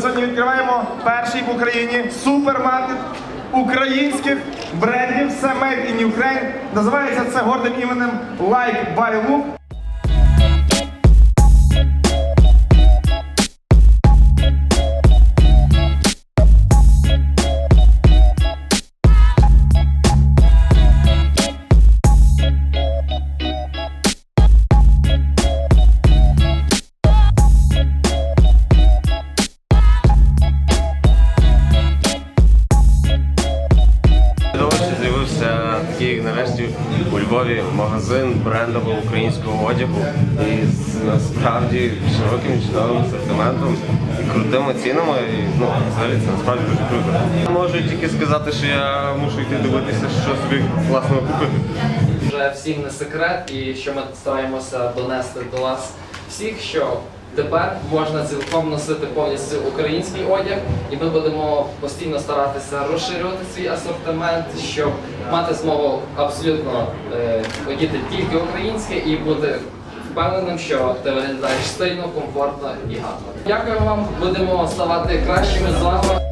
Сьогодні відкриваємо перший в Україні супермаркет українських брендів. Все і in Ukraine. Називається це гордим іменем Like by Look. З'явився нарешті у Львові магазин брендового українського одягу і з насправді широким чудовим асортиментом і крутими цінами. І, ну, взагалі це насправді дуже круто. Можу тільки сказати, що я мушу йти дивитися, що собі класного купити. Вже всім не секрет, і що ми стараємося донести до вас всіх, що тепер можна цілком носити повністю український одяг, і ми будемо постійно старатися розширювати свій асортимент, щоб мати змогу абсолютно е, тільки українське і бути впевненим, що ти виглядаєш стильно, комфортно і гарно. Дякую вам, будемо ставати кращими з вами.